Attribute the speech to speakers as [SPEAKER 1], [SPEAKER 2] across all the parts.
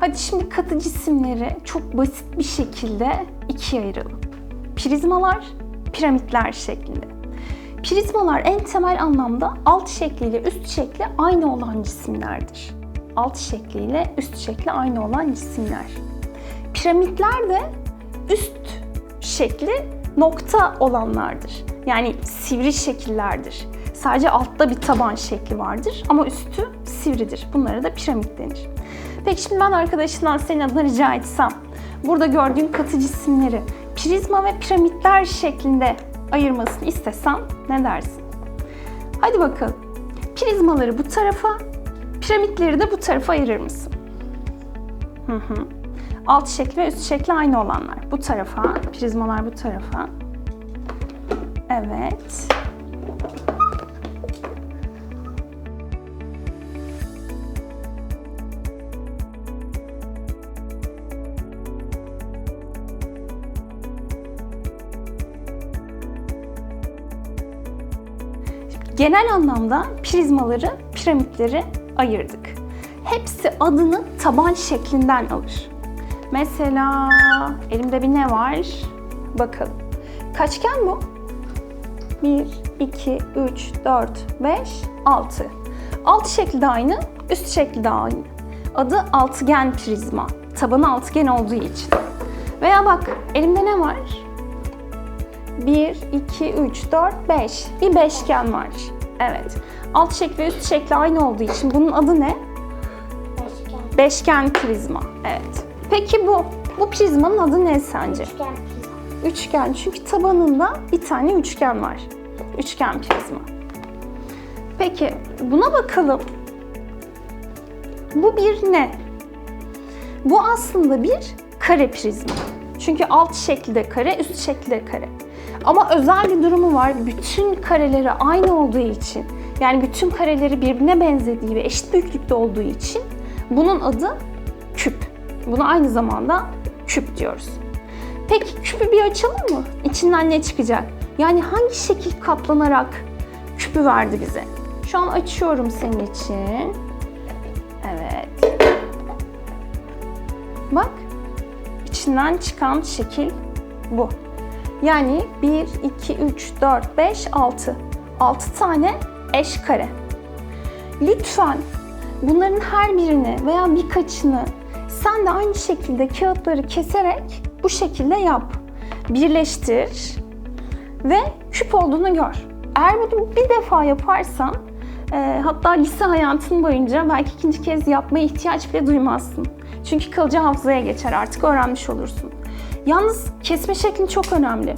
[SPEAKER 1] Hadi şimdi katı cisimleri çok basit bir şekilde ikiye ayıralım. Prizmalar, piramitler şeklinde. Prizmalar en temel anlamda alt şekliyle üst şekli aynı olan cisimlerdir. Alt şekliyle üst şekli aynı olan cisimler. Piramitler de üst şekli nokta olanlardır. Yani sivri şekillerdir. Sadece altta bir taban şekli vardır ama üstü sivridir. Bunlara da piramit denir. Peki şimdi ben arkadaşından senin adına rica etsem, burada gördüğün katı cisimleri prizma ve piramitler şeklinde ayırmasını istesem ne dersin? Hadi bakalım. Prizmaları bu tarafa, piramitleri de bu tarafa ayırır mısın? Hı hı. Alt şekli ve üst şekli aynı olanlar. Bu tarafa, prizmalar bu tarafa. Evet. Genel anlamda prizmaları, piramitleri ayırdık. Hepsi adını taban şeklinden alır. Mesela elimde bir ne var? Bakalım. Kaçgen bu? 1, 2, 3, 4, 5, 6. Alt şekli de aynı, üst şekli de aynı. Adı altıgen prizma. Tabanı altıgen olduğu için. Veya bak elimde ne var? 1, 2, 3, 4, 5. Bir beşgen var. Evet. Alt şekli ve üst şekli aynı olduğu için bunun adı ne?
[SPEAKER 2] Beşgen.
[SPEAKER 1] Beşgen prizma. Evet. Peki bu, bu prizmanın adı ne sence?
[SPEAKER 2] Üçgen prizma.
[SPEAKER 1] Üçgen. Çünkü tabanında bir tane üçgen var. Üçgen prizma. Peki buna bakalım. Bu bir ne? Bu aslında bir kare prizma. Çünkü alt şekli de kare, üst şekli de kare. Ama özel bir durumu var. Bütün kareleri aynı olduğu için, yani bütün kareleri birbirine benzediği ve eşit büyüklükte olduğu için bunun adı küp. Buna aynı zamanda küp diyoruz. Peki küpü bir açalım mı? İçinden ne çıkacak? Yani hangi şekil katlanarak küpü verdi bize? Şu an açıyorum senin için. İçinden çıkan şekil bu. Yani 1, 2, 3, 4, 5, 6. 6 tane eş kare. Lütfen bunların her birini veya birkaçını sen de aynı şekilde kağıtları keserek bu şekilde yap. Birleştir ve küp olduğunu gör. Eğer bunu bir defa yaparsan e, hatta lise hayatın boyunca belki ikinci kez yapmaya ihtiyaç bile duymazsın. Çünkü kalıcı hafızaya geçer artık öğrenmiş olursun. Yalnız kesme şekli çok önemli.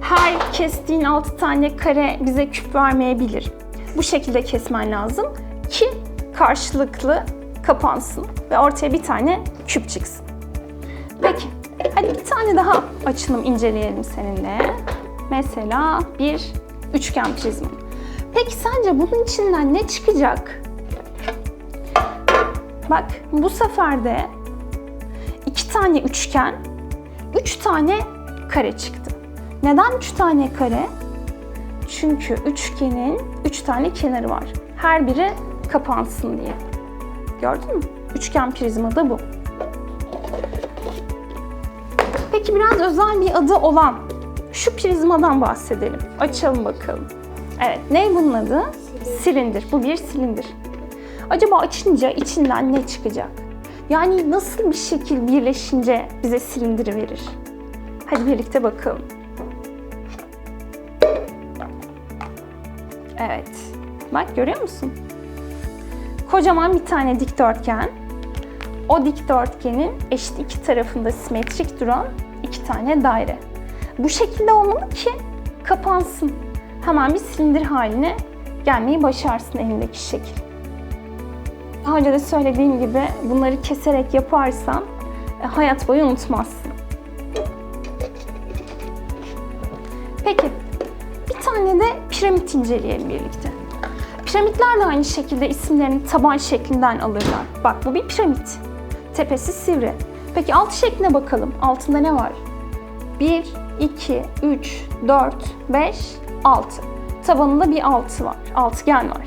[SPEAKER 1] Her kestiğin 6 tane kare bize küp vermeyebilir. Bu şekilde kesmen lazım ki karşılıklı kapansın ve ortaya bir tane küp çıksın. Peki, hadi bir tane daha açalım, inceleyelim seninle. Mesela bir üçgen prizma. Peki sence bunun içinden ne çıkacak? Bak, bu sefer de tane üçgen, üç tane kare çıktı. Neden üç tane kare? Çünkü üçgenin üç tane kenarı var. Her biri kapansın diye. Gördün mü? Üçgen prizma da bu. Peki biraz özel bir adı olan şu prizmadan bahsedelim. Açalım bakalım. Evet, ne bunun adı? Silindir. Bu bir silindir. Acaba açınca içinden ne çıkacak? Yani nasıl bir şekil birleşince bize silindiri verir? Hadi birlikte bakalım. Evet. Bak görüyor musun? Kocaman bir tane dikdörtgen. O dikdörtgenin eşit iki tarafında simetrik duran iki tane daire. Bu şekilde olmalı ki kapansın. Hemen bir silindir haline gelmeyi başarsın elindeki şekil. Daha önce de söylediğim gibi bunları keserek yaparsan e, hayat boyu unutmazsın. Peki, bir tane de piramit inceleyelim birlikte. Piramitler de aynı şekilde isimlerini taban şeklinden alırlar. Bak bu bir piramit. Tepesi sivri. Peki alt şekline bakalım. Altında ne var? 1, 2, 3, 4, 5, 6. Tabanında bir altı var. Altıgen var.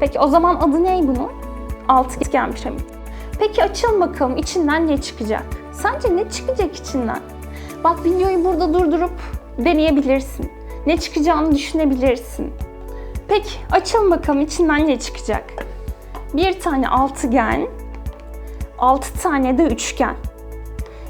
[SPEAKER 1] Peki o zaman adı ne bunun? Altıgen piramit. Peki açalım bakalım içinden ne çıkacak? Sence ne çıkacak içinden? Bak videoyu burada durdurup deneyebilirsin. Ne çıkacağını düşünebilirsin. Peki açalım bakalım içinden ne çıkacak? Bir tane altıgen, altı tane de üçgen.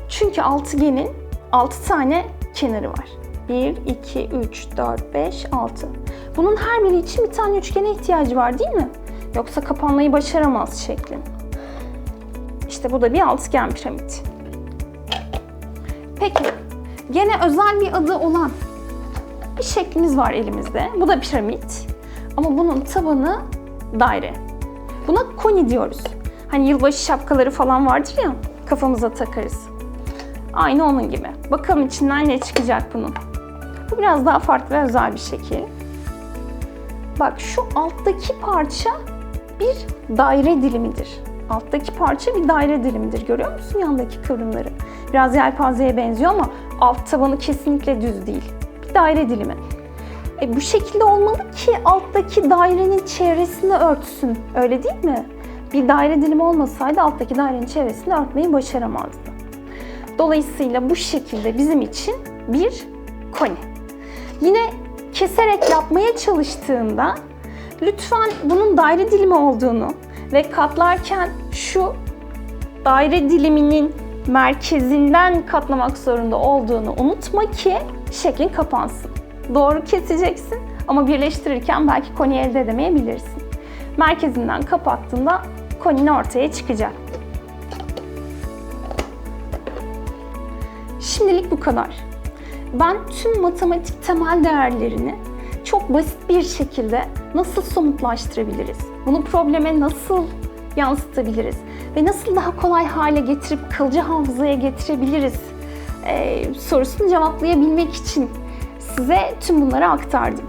[SPEAKER 1] Çünkü altıgenin altı tane kenarı var. 1, 2, 3, 4, 5, 6. Bunun her biri için bir tane üçgene ihtiyacı var değil mi? Yoksa kapanmayı başaramaz şeklin. İşte bu da bir altıgen piramit. Peki, gene özel bir adı olan bir şeklimiz var elimizde. Bu da piramit. Ama bunun tabanı daire. Buna koni diyoruz. Hani yılbaşı şapkaları falan vardır ya, kafamıza takarız. Aynı onun gibi. Bakalım içinden ne çıkacak bunun. Bu biraz daha farklı ve özel bir şekil. Bak şu alttaki parça bir daire dilimidir. Alttaki parça bir daire dilimidir. Görüyor musun yandaki kıvrımları? Biraz yelpazeye benziyor ama alt tabanı kesinlikle düz değil. Bir daire dilimi. E, bu şekilde olmalı ki alttaki dairenin çevresini örtsün. Öyle değil mi? Bir daire dilimi olmasaydı alttaki dairenin çevresini örtmeyi başaramazdı. Dolayısıyla bu şekilde bizim için bir koni. Yine keserek yapmaya çalıştığında lütfen bunun daire dilimi olduğunu ve katlarken şu daire diliminin merkezinden katlamak zorunda olduğunu unutma ki şeklin kapansın. Doğru keseceksin ama birleştirirken belki koni elde edemeyebilirsin. Merkezinden kapattığında koninin ortaya çıkacak. Şimdilik bu kadar. Ben tüm matematik temel değerlerini basit bir şekilde nasıl somutlaştırabiliriz? Bunu probleme nasıl yansıtabiliriz? Ve nasıl daha kolay hale getirip kalıcı hafızaya getirebiliriz? Ee, sorusunu cevaplayabilmek için size tüm bunları aktardım.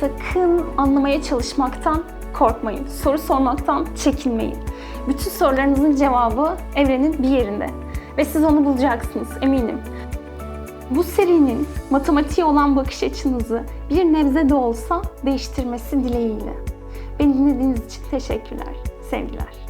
[SPEAKER 1] Sakın anlamaya çalışmaktan korkmayın. Soru sormaktan çekinmeyin. Bütün sorularınızın cevabı evrenin bir yerinde. Ve siz onu bulacaksınız eminim. Bu serinin matematiğe olan bakış açınızı bir nebze de olsa değiştirmesi dileğiyle. Beni dinlediğiniz için teşekkürler. Sevgiler.